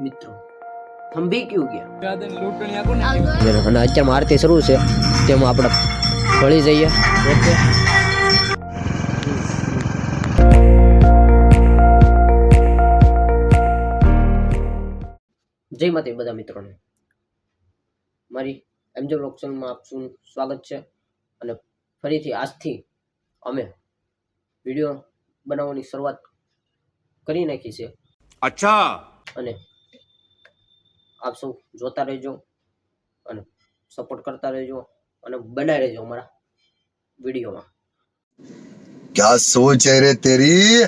મિત્રો થંભી ગયું ગયા? અને અત્યારે આરતી શરૂ છે. તેમાં આપણે ભળી જઈએ. ઓકે. જય માતા બધા મિત્રોને. મારી એમ એમજે લોકેશનમાં આપનું સ્વાગત છે. અને ફરીથી આજથી અમે વીડિયો બનાવવાની શરૂઆત કરી નાખી છે. અચ્છા. અને આપ સૌ જોતા રહેજો અને સપોર્ટ કરતા રહેજો અને બનાવી રહેજો અમારા વિડીયોમાં. ક્યાં સોચ રે તેરી?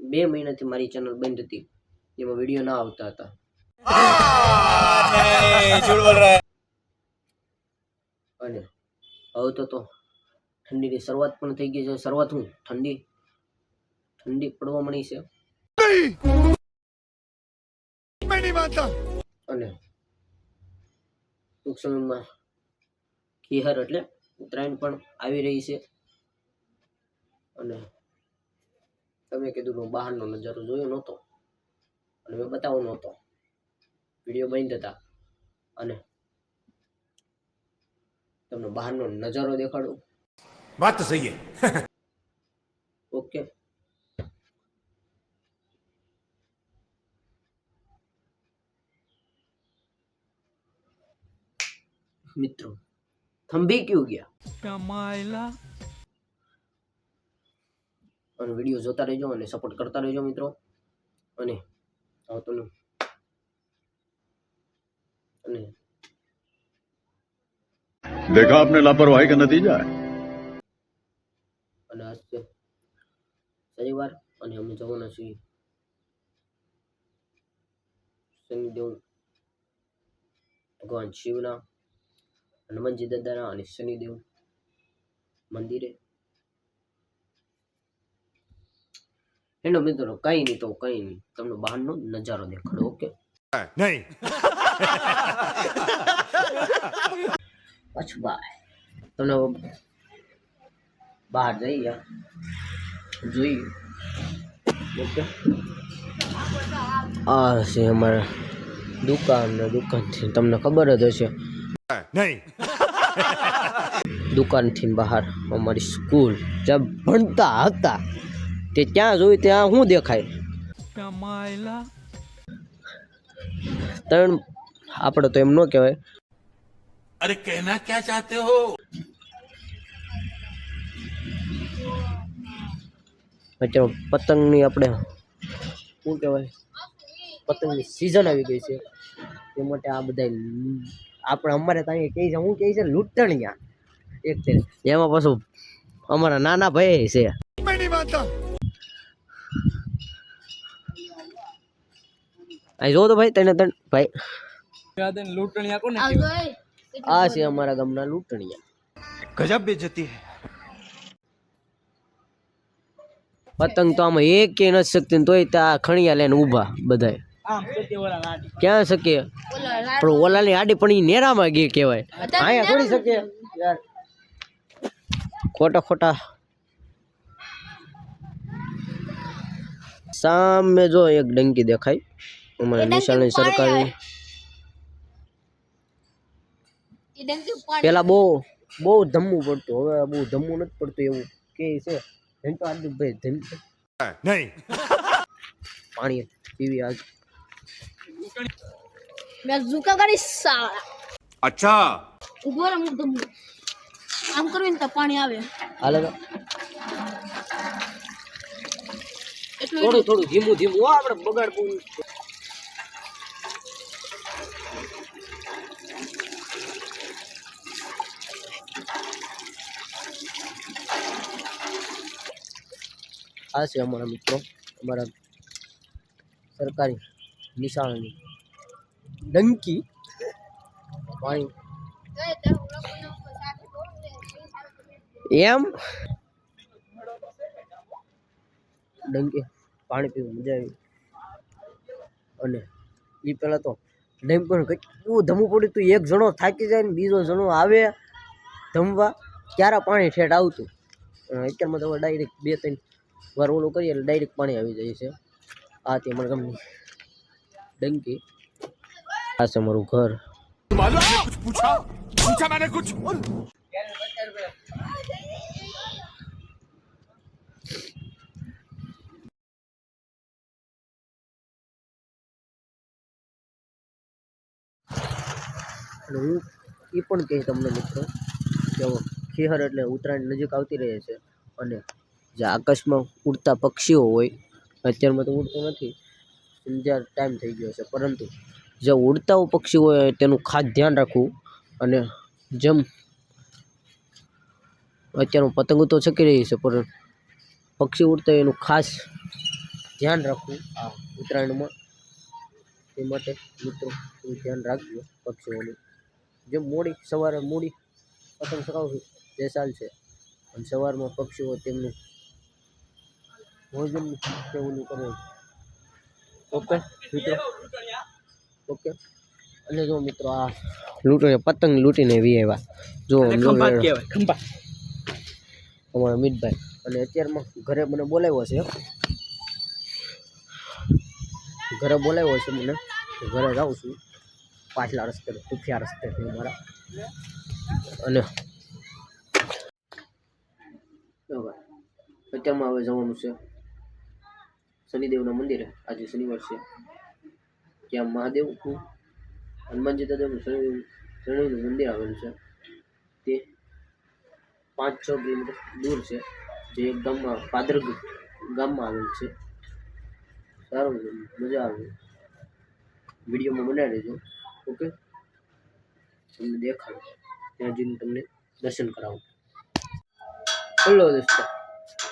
બે મહિનાથી મારી ચેનલ બંધ હતી એમાં વીડિયો ના આવતા હતા. અને હવે તો તો ઠંડીની શરૂઆત પણ થઈ ગઈ છે. શરૂઆત હું ઠંડી ઠંડી પડવા મળી છે. હતા. અને ટૂંક સમયમાં કિહર એટલે ઉત્તરાયણ પણ આવી રહી છે. અને તમે કીધું મેં બહારનો નજારો જોયો નહોતો. અને મેં બતાવો નહોતો. વીડિયો બંધ હતા. અને તમને બહારનો નજારો દેખાડું. વાત સહી ઓકે. મિત્રો થંભી ક્યું ગયા અને વિડીયો જોતા રહેજો અને સપોર્ટ કરતા રહેજો મિત્રો અને આવતું અને देखा आपने लापरवाही का नतीजा है અને આજ છે શનિવાર અને અમે જવાના છીએ શનિદેવ ભગવાન શિવના હનુમાનજી દાદાના અને શનિદેવ મંદિરે. એનો મિત્રો કઈ નહીં તો કઈ નહીં. તમને બહારનો નજારો દેખાડો ઓકે? નહીં. પાછું બાય તમને બહાર જઈએ જોઈએ ઓકે. આ છે અમારા દુકાન દુકાનથી. તમને ખબર જ હશે. નહીં. દુકાનથી બહાર અમારી સ્કૂલ જ્યાં ભણતા હતા. તે ત્યાં જોયું ત્યાં શું દેખાય? ત્રણ આપણે તો એમ ન કહેવાય. અરે કહેના ક્યાં ચાહતે હો? અત્યારે પતંગની આપણે શું કહેવાય? પતંગની સિઝન આવી ગઈ છે. એ માટે આ બધા આપણે અમારે ત્યાં કહી છે હું કહી છે લૂંટણિયા. એક એમાં પાછું અમારા નાના ભાઈ છે. અહીં જો તો ભાઈ તને તને ભાઈ. લૂંટણિયા આ છે અમારા ગામના લૂંટણિયા. ગજબ બેજતી હે. પતંગ તો આમાં એક કે નથી શકતી તોય ત્યાં ખણિયા લઈને ઊભા બધાય. ક્યાં શકીએ? પણ ઓલાની આડી પણ ઈ નેરામાં ગઈ કહેવાય. અહીંયા થોડી શકીએ? યાર. ખોટા ખોટા. સામે જો એક ડંકી દેખાય. અમારા નિશાળની સરકારી. પેલા બહુ બહુ ધમ્મું પડતું. હવે બહુ ધમ્મું નથી પડતું એવું. કે છે? ધન તો આજુ ભાઈ ધન नहीं પાણી પીવી આજ. મેં ઝુકા કરી સાળા અચ્છા ઊભો રે હું આમ કરવી તો પાણી આવે હાલે તો થોડું થોડું ધીમું ધીમું. આપણે બગાડ બગાડવું આ છે અમારા મિત્રો અમારા સરકારી નિશાળની. ડંકી. પાણી એમ? ડંકી. પાણી પીવું મજા આવી. અને એ પહેલાં તો ડેમ પણ કેટલું ધમવું પડ્યું હતું એક જણો થાકી જાય ને બીજો જણો આવે ધમવા. ક્યારે પાણી ઠેઠ આવતું? અત્યારમાં તો ડાયરેક્ટ બે ત્રણ વાર ઓલું કરીએ એટલે ડાયરેક્ટ પાણી આવી જાય છે. આ તે મને ગમે ડંકી. આ છે મારું ઘર. હું એ પણ કહીશ તમને મિત્રો કે ખેહર એટલે ઉત્તરાયણ નજીક આવતી રહે છે અને જે આકાશમાં ઉડતા પક્ષીઓ હોય, અત્યારમાં તો ઉડતો નથી સમજ્યા ટાઈમ થઈ ગયો છે. પરંતુ જે ઉડતા પક્ષી હોય તેનું ખાસ ધ્યાન રાખવું અને જેમ અત્યારમાં પતંગો તો ચકી રહી છે, પણ પક્ષી ઉડતા એનું ખાસ ધ્યાન રાખવું આ ઉત્તરાયણમાં. તે માટે મિત્રો ધ્યાન રાખજો પક્ષીઓનું. જેમ મોડી સવારે મોડી પતંગ ચગાવશું તે ચાલશે અને સવારમાં પક્ષીઓ તેમનું ભોજન કરે ઓકે, મિત્રો. ઓકે. અને જો મિત્રો આ લૂંટો પતંગ લૂંટીને વી આવ્યા જો અમારા મિતભાઈ અને અત્યારમાં ઘરે મને બોલાવ્યો છે. ઘરે બોલાવ્યો છે મને. ઘરે જાઉં છું. પાછલા રસ્તે ખુફિયા રસ્તે અમારા. અને અત્યારમાં હવે જવાનું છે. શનિદેવના મંદિરે. આજે શનિવાર છે. ત્યાં મહાદેવ હનુમાનજી દાદાનું મંદિર આવેલું છે. તે પાંચ છ કિલોમીટર દૂર છે. જે એક ગામમાં પાદર ગામમાં આવેલ છે. સારું મજા આવે વિડીયોમાં બનાવી દેજો. ઓકે? તમને દેખાડો. ત્યાં જઈને તમને દર્શન કરાવું. હેલો દોસ્તો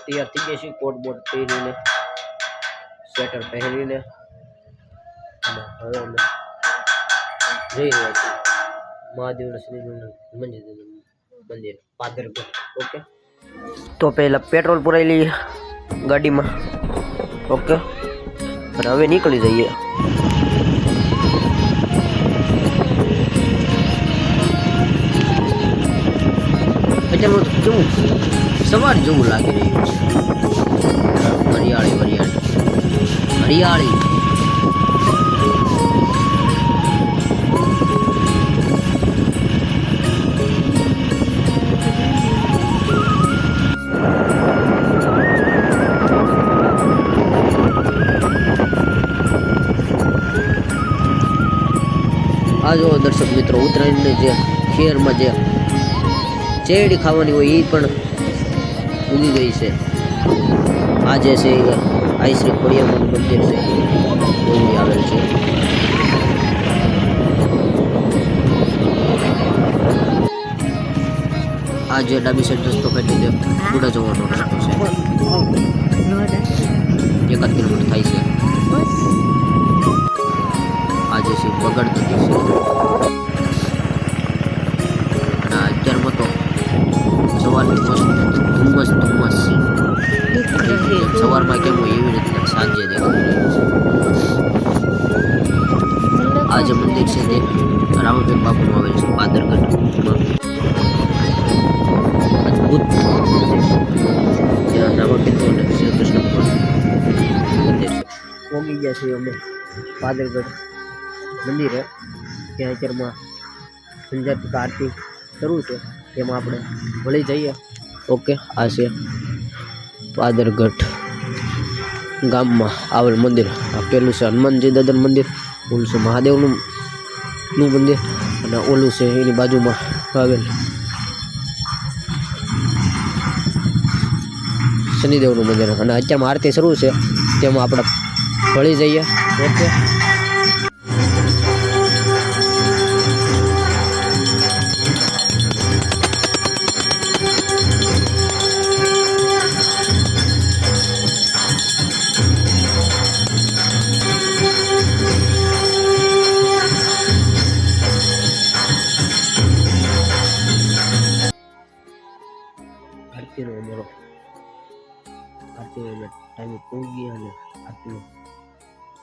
તૈયાર થઈ ગયા છીએ કોટ બોટ પહેરીને સ્વેટર પહેરીને. અને હવે અમે જઈ રહ્યા છીએ મહાદેવના શ્રીનું મંદિર મંદિર પાદરગઢ ઓકે તો પહેલાં પેટ્રોલ પુરાઈ લઈએ ગાડીમાં. ઓકે. અને હવે નીકળી જઈએ. અત્યારમાં તો કેવું? સવાર જેવું લાગી રહ્યું છે. હરિયાળી હરિયાળી. હરિયાળી. આ જો દર્શક મિત્રો ઉત્તરાયણની જે ખીરમાં જે ચેરડી ખાવાની હોય એ પણ ઉગી ગઈ છે. આ જે છે આઈ શ્રી મંદિર છે. એવું આવેલ છે. આ જે ડાબી સાઈડ રસ્તો કાઢી દે ગુડા જવાનો રસ્તો છે. એકાદ કિલોમીટર થાય છે. આ જે છે બગડ નદી છે અને અત્યારમાં તો સવારની મસ્ત ધુમ્મસ ધુમ્મસ છે સવારમાં કેમ હોય એવી રીતના સાંજે દેખાઈ રહ્યું છે આ જે મંદિર છે તે રામદેવ બાપુનું આવેલ છે પાદરગઢમાં અદ્ભુત જ્યાં રામાપીરનું અને શ્રી કૃષ્ણ ભગવાનનું મંદિર છે પોગી ગયા છીએ અમે પાદરગઢ મંદિરે ત્યાં અત્યારમાં સંજાતિક આરતી શરૂ છે. તેમાં આપણે ભળી જઈએ. ઓકે, આ છે પાદરગઢ ગામમાં આવેલ મંદિર. આ પેલું છે હનુમાનજી દાદાનું મંદિર, ઓલું છે મહાદેવનું નું મંદિર, અને ઓલું છે એની બાજુમાં આવેલ શનિદેવનું મંદિર. અને અત્યારમાં આરતી શરૂ છે. તેમાં આપણે ભળી જઈએ. ઓકે.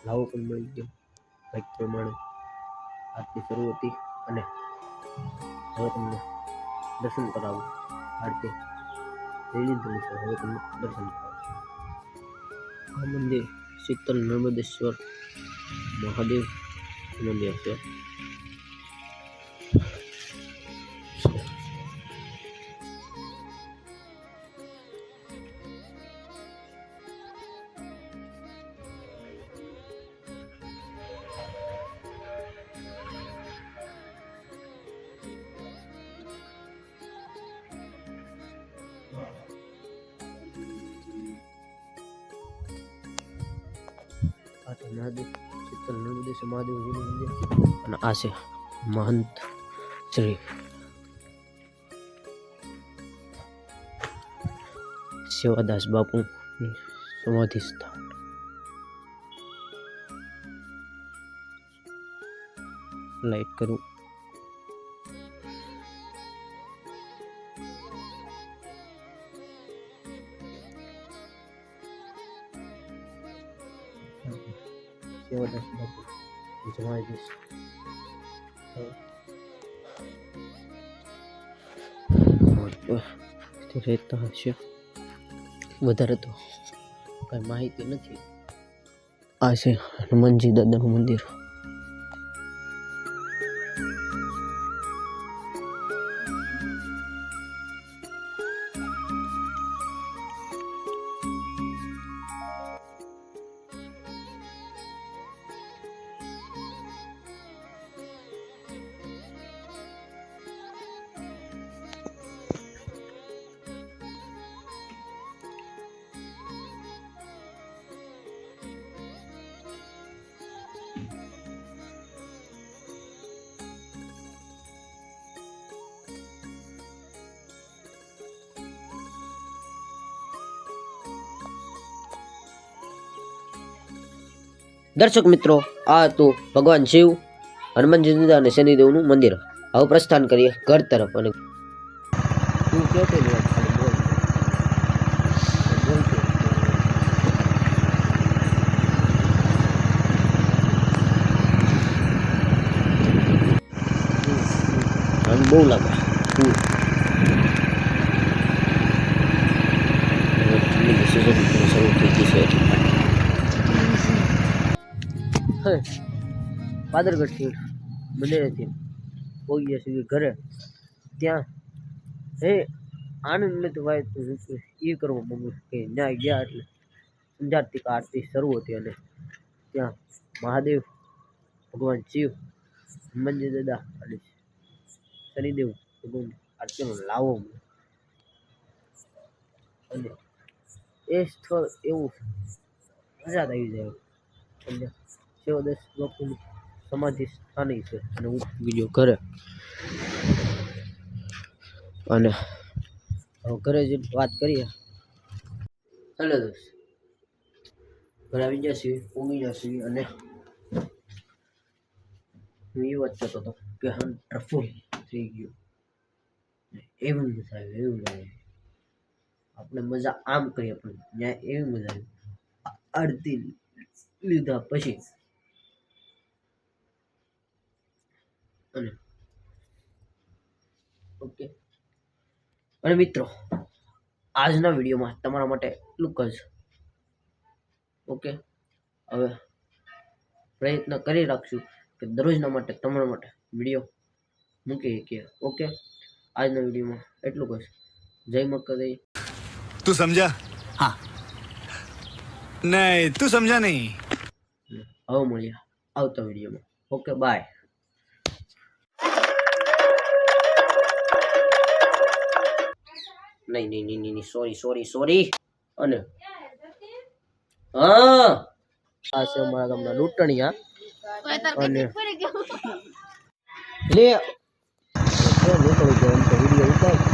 લાવો પણ મળી ગયો કંઈક પ્રમાણે આરતી શરૂ હતી અને હવે તમને દર્શન કરાવું. આરતી. લીલી લીધેલું છે હવે તમને દર્શન કરાવું. આ મંદિર શીતલ નર્મદેશ્વર મહાદેવ મંદિર છે. અને આ છે મહંત શ્રી. સેવાદાસ બાપુ સમાધિ સ્થાન. લાઈક કરું. સમાધિ સ્થાન રહેતા હશે વધારે તો કઈ માહિતી નથી. આ છે હનુમાનજી દાદાનું મંદિર. દર્શક મિત્રો, આ હતું ભગવાન શિવ હનુમાનજી દાદા અને શનિદેવનું મંદિર. હવે પ્રસ્થાન કરીએ ઘર તરફ અને બહુ લાગે ફૂલ. હવે ઠંડીની season પણ શરૂ થઈ ગઈ છે એટલે હે પાદરગઢથી મંદિરેથી પહોંચ્યા સુધી ઘરે. ત્યાં હે આનંદ નથી ભાઈ તો એ કરવા માંગુ છું કે ત્યાં ગયા એટલે સમજાતી કે આરતી શરૂ હતી અને ત્યાં મહાદેવ, ભગવાન શિવ, હનુમાનજી દાદા અને શનિદેવ ભગવાન આરતીનો લાવો મળ્યો. અને એ સ્થળ એવું મજા જ આવી જાય અને શિવદાસ બાપુની સમાધિ સ્થાને છે અને હું બીજો ઘરે અને ઘરે જ વાત કરીએ. હેલો દોસ્ત. ઘરે આવી જશે ઊંઘી ગયા અને હું એ વાત કરતો હતો કે હમ ટ્રફુલ થઈ ગયું. એવું મજા આવ્યું એવું મજા આવ્યું આપણે મજા આમ કરીએ પણ ત્યાં એવી મજા આવી. અડધી લીધા પછી અને ઓકે. અને મિત્રો આજના વિડીયોમાં તમારા માટે એટલું જ. ઓકે? હવે પ્રયત્ન કરી રાખશું કે દરરોજના માટે તમારા માટે વીડિયો મૂકી શકીએ. ઓકે? આજના વિડીયોમાં એટલું કહીશ જય મકર તું સમજા? હા. નહીં તું સમજા નહીં. હવે મળ્યા આવતા વિડીયોમાં. Okay bye. નહીં નહીં નહીં નહીં સોરી સોરી સોરી અને હા. આ છે અમારા ગામના લૂંટણિયા. અને લે. લૂંટણી ગયો એમ તો વીડિયો ઉતાર.